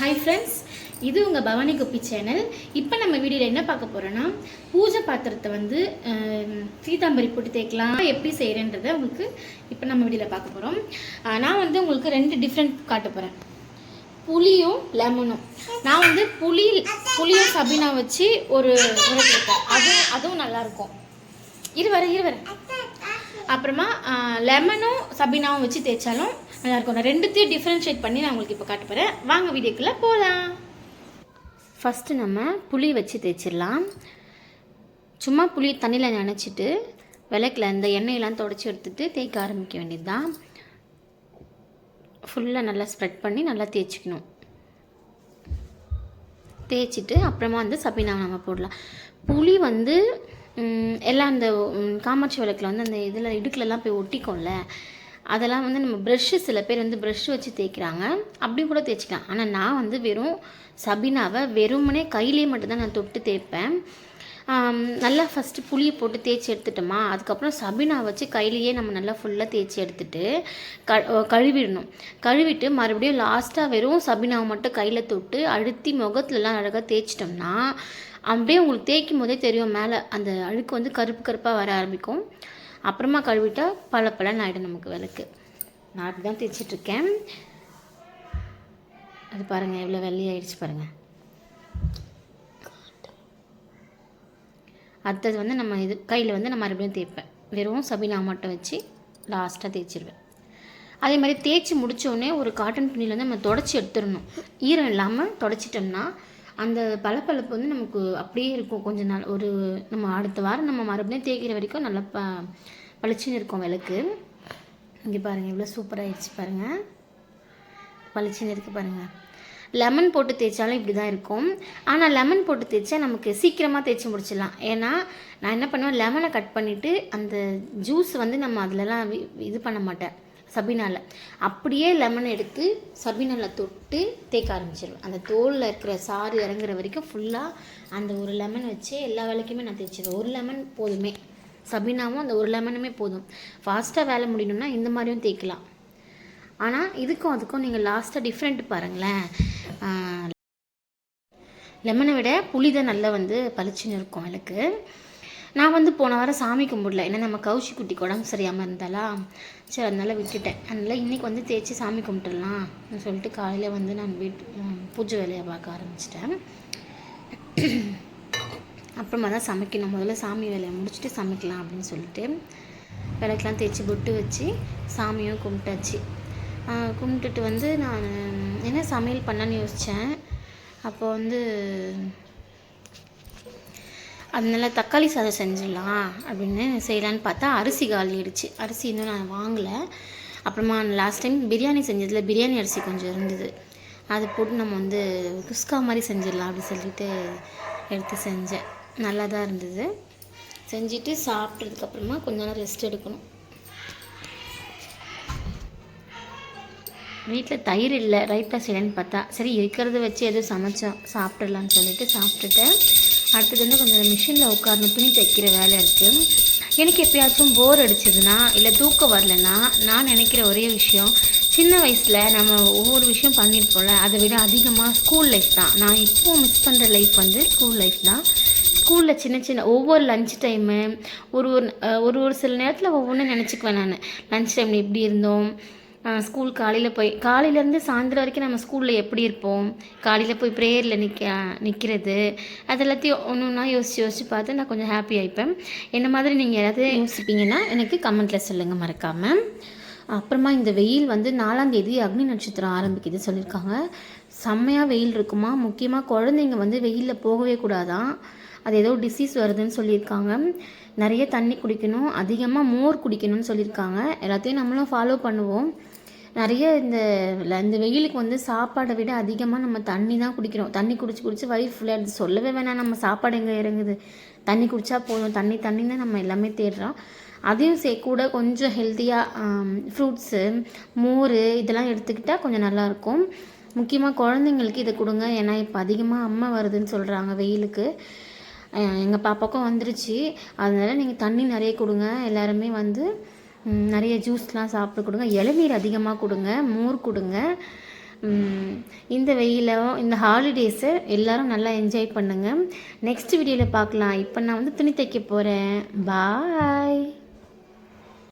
Hi friends இது உங்கள் பவானி குப்பி channel இப்போ நம்ம வீடியோவில் என்ன பார்க்க போகிறோன்னா பூஜை பாத்திரத்தை வந்து சீதாம்பரி போட்டு தேய்க்கலாம். எப்படி செய்கிறேன்றதை உங்களுக்கு இப்போ நம்ம வீடியோவில் பார்க்க போகிறோம் நான் வந்து உங்களுக்கு ரெண்டு டிஃப்ரெண்ட் காட்ட போகிறேன் புளியும் லெமனும் நான் வந்து புளி புளியும் சபினா வச்சு ஒரு உரை அதுவும் அதுவும் நல்லாயிருக்கும் இருவர இருவர அப்புறமா லெமனும் சபினாவும் வச்சு தேய்ச்சாலும் நல்லாயிருக்கும். நான் ரெண்டுத்தையும் டிஃப்ரென்ஷியேட் பண்ணி நான் உங்களுக்கு இப்போ காட்ட போகிறேன் வாங்க வீடியோக்குள்ளே போகலாம் ஃபஸ்ட்டு நம்ம புளி வச்சு தேய்ச்சிடலாம். சும்மா புளி தண்ணியில் நினச்சிட்டு விளக்கில் இந்த எண்ணெயெல்லாம் தொடச்சி எடுத்துட்டு தேய்க்க ஆரம்பிக்க வேண்டியது தான் ஃபுல்லாக நல்லா ஸ்ப்ரெட் பண்ணி நல்லா தேய்ச்சிக்கணும். தேய்ச்சிட்டு அப்புறமா வந்து சபினாவை நம்ம போடலாம். புளி வந்து எல்லாம் அந்த காமாட்சி விளக்கில் வந்து அந்த இதில் இடுக்கிலலாம் போய் ஒட்டிக்கும்ல அதெல்லாம் வந்து நம்ம ப்ரஷ்ஷு சில பேர் வந்து ப்ரெஷ்ஷு வச்சு தேய்க்கிறாங்க. அப்படி கூட தேய்ச்சிக்கலாம். ஆனால் நான் வந்து வெறும் சபினாவை வெறுமனே கையிலே மட்டும்தான் நான் தொட்டு தேய்ப்பேன். நல்லா ஃபஸ்ட்டு புளியை போட்டு தேய்ச்சி எடுத்துட்டோமா அதுக்கப்புறம் சபினா வச்சு கையிலேயே நம்ம நல்லா ஃபுல்லாக தேய்ச்சி எடுத்துட்டு க கழுவிடணும். கழுவிட்டு மறுபடியும் லாஸ்ட்டாக வெறும் சபினாவை மட்டும் கையில் தொட்டு அழுத்தி முகத்துலலாம் அழகாக தேய்ச்சிட்டோம்னா அப்படியே உங்களுக்கு தேய்க்கும் போதே தெரியும் மேலே அந்த அழுக்கு வந்து கருப்பு கருப்பாக வர ஆரம்பிக்கும். அப்புறமா கழுவிட்டா பல பலன் ஆகிடும் நமக்கு விளக்கு. நான் அப்படி தான் தேய்ச்சிட்ருக்கேன். அது பாருங்கள் எவ்வளோ வெள்ளையாயிடுச்சு பாருங்கள் அடுத்தது வந்து நம்ம இது கையில் வந்து நான் மறுபடியும் தேய்ப்பேன். வெறும் சபினா மட்டும் வச்சு லாஸ்ட்டாக தேய்ச்சிருவேன். அதே மாதிரி தேய்ச்சி முடித்தோடனே ஒரு காட்டன் துணியில் வந்து நம்ம தொடச்சி எடுத்துடணும். ஈரம் இல்லாமல் தொடச்சிட்டோம்னா அந்த பளபளப்பு வந்து நமக்கு அப்படியே இருக்கும் கொஞ்ச நாள். ஒரு நம்ம அடுத்த வாரம் நம்ம மறுபடியும் தேய்க்கிற வரைக்கும் நல்லா ப பளிச்சுன்னு இருக்கும் விளக்கு. இங்கே பாருங்கள் இவ்வளோ சூப்பராகிடுச்சு பாருங்கள் பளிச்சுன்னு இருக்குது பாருங்கள் லெமன் போட்டு தேய்ச்சாலும் இப்படி தான் இருக்கும். ஆனால் லெமன் போட்டு தேய்ச்சா நமக்கு சீக்கிரமாக தேய்ச்சி முடிச்சிடலாம். ஏன்னா நான் என்ன பண்ணுவேன் லெமனை கட் பண்ணிவிட்டு அந்த ஜூஸ் வந்து நம்ம அதிலலாம் வி- இது பண்ண மாட்டேன். சபீனாவில் அப்படியே லெமன் எடுத்து சபீனாவில் தொட்டு தேய்க்க ஆரம்பிச்சிடுவேன் அந்த தோலில் இருக்கிற சாறு இறங்குற வரைக்கும் ஃபுல்லாக அந்த ஒரு லெமன் வச்சு எல்லா வேலைக்குமே நான் தேய்ச்சிடுவேன் ஒரு லெமன் போதுமே. சபினாவும் அந்த ஒரு லெமனுமே போதும். ஃபாஸ்ட்டாக வேலை முடியணும்னா இந்த மாதிரியும் தேய்க்கலாம். ஆனால் இதுக்கும் அதுக்கும் நீங்கள் லாஸ்ட்டாக டிஃப்ரெண்ட் பாருங்களேன். லெமனை விட புளி தான் நல்லா வந்து பளிச்சுன்னு இருக்கும் எனக்கு. நான் வந்து போன வாரம் சாமி கும்பிடல. ஏன்னா நம்ம கவுச்சி குட்டிக்கு உடம்பு சரியாமல் இருந்தாலா சரி அதனால விட்டுட்டேன். அதனால் இன்றைக்கி வந்து தேய்ச்சி சாமி கும்பிட்டுடலாம் சொல்லிட்டு காலையில் வந்து நான் வீட்டு பூஜை வேலையை பார்க்க ஆரம்பிச்சிட்டேன். அப்புறமா தான் சமைக்கணும். முதல்ல சாமி வேலையை முடிச்சுட்டு சமைக்கலாம் அப்படின்னு சொல்லிட்டு விளக்கெலாம் தேய்ச்சி பொட்டு வச்சு சாமியும் கும்பிட்டாச்சு. கும்பிட்டுட்டு வந்து நான் என்ன சமையல் பண்ணேன்னு யோசித்தேன் அப்போ வந்து அதனால தக்காளி சாதம் செஞ்சிடலாம் அப்படின்னு செய்யலான்னு பார்த்தா அரிசி காலிடுச்சு அரிசி இன்னும் நான் வாங்கலை. அப்புறமா லாஸ்ட் டைம் பிரியாணி செஞ்சதில் பிரியாணி அரிசி கொஞ்சம் இருந்தது. அது போட்டு நம்ம வந்து குஸ்கா மாதிரி செஞ்சிடலாம் அப்படி சொல்லிட்டு எடுத்து செஞ்சேன். நல்லா தான் இருந்தது. செஞ்சுட்டு சாப்பிட்டதுக்கப்புறமா கொஞ்ச நேரம் ரெஸ்ட் எடுக்கணும். வீட்டில் தயிர் இல்லை ரைத்தா செய்யலன்னு பார்த்தா. சரி இருக்கிறத வச்சு எதுவும் சமைச்சோம் சாப்பிட்றலான்னு சொல்லிட்டு சாப்பிட்டுட்டேன். அடுத்தது வந்து கொஞ்சம் மிஷினில் உட்காரணும் துணி தைக்கிற வேலை இருக்குது எனக்கு எப்பயாச்சும் போர் அடிச்சதுன்னா இல்லை தூக்கம் வரலன்னா நான் நினைக்கிற ஒரே விஷயம் சின்ன வயசில் நம்ம ஒவ்வொரு விஷயம் பண்ணியிருப்போம்ல அதை விட அதிகமாக ஸ்கூல் லைஃப் தான். நான் இப்போ மிஸ் பண்ணுற லைஃப் வந்து ஸ்கூல் லைஃப் தான். ஸ்கூலில் சின்ன சின்ன ஒவ்வொரு லஞ்ச் டைமு ஒரு ஒரு ஒரு ஒரு சில நேரத்தில் ஒவ்வொன்றும் நினச்சிக்குவேன் நான். லஞ்ச் டைமில் எப்படி இருந்தோம். ஸ்கூல் காலையில் போய் காலையிலேருந்து சாயந்தரம் வரைக்கும் நம்ம ஸ்கூலில் எப்படி இருப்போம்? காலையில் போய் ப்ரேயரில் நிற்க நிற்கிறது அது எல்லாத்தையும் ஒன்று ஒன்றா யோசித்து யோசித்து பார்த்து நான் கொஞ்சம் ஹாப்பி ஆகிப்பேன் என்ன மாதிரி நீங்கள் யாராவது யோசிப்பீங்கன்னா எனக்கு கமெண்ட்டில் சொல்லுங்கள் மறக்காமல் அப்புறமா இந்த வெயில் வந்து நாலாம் தேதி அக்னி நட்சத்திரம் ஆரம்பிக்குது சொல்லியிருக்காங்க. செம்மையாக வெயில் இருக்குமா? முக்கியமாக குழந்தைங்க வந்து வெயிலில் போகவே கூடாதான் அது ஏதோ டிசீஸ் வருதுன்னு சொல்லியிருக்காங்க. நிறைய தண்ணி குடிக்கணும் அதிகமாக மோர் குடிக்கணும்னு சொல்லியிருக்காங்க. எல்லாத்தையும் நம்மளும் ஃபாலோ பண்ணுவோம். நிறைய இந்த இந்த வெயிலுக்கு வந்து சாப்பாடை விட அதிகமாக நம்ம தண்ணி தான் குடிக்கிறோம். தண்ணி குடிச்சு குடிச்சு வயிறு ஃபுல்லாக சொல்லவே வேணாம். நம்ம சாப்பாடு எங்கே இறங்குது? தண்ணி குடித்தா போதும். தண்ணி தண்ணின்னு நம்ம எல்லாமே தேடுறோம். அதையும் சே கூட கொஞ்சம் ஹெல்த்தியாக ஃப்ரூட்ஸு மோர் இதெல்லாம் எடுத்துக்கிட்டால் கொஞ்சம் நல்லாயிருக்கும் முக்கியமாக குழந்தைங்களுக்கு இதை கொடுங்க. ஏன்னா இப்போ அதிகமாக அம்மா வருதுன்னு சொல்கிறாங்க வெயிலுக்கு. எங்கள் பாப்பாக்கும் வந்துருச்சு. அதனால் நீங்கள் தண்ணி நிறைய கொடுங்க. எல்லாருமே வந்து நிறைய ஜூஸ்லாம் சாப்பிட கொடுங்க. இளநீர் அதிகமாக கொடுங்க. மோர் கொடுங்க. இந்த வெயிலும் இந்த ஹாலிடேஸை எல்லோரும் நல்லா என்ஜாய் பண்ணுங்கள் நெக்ஸ்ட் வீடியோவில் பார்க்கலாம். இப்போ நான் வந்து துணி தைக்க போகிறேன் பாய்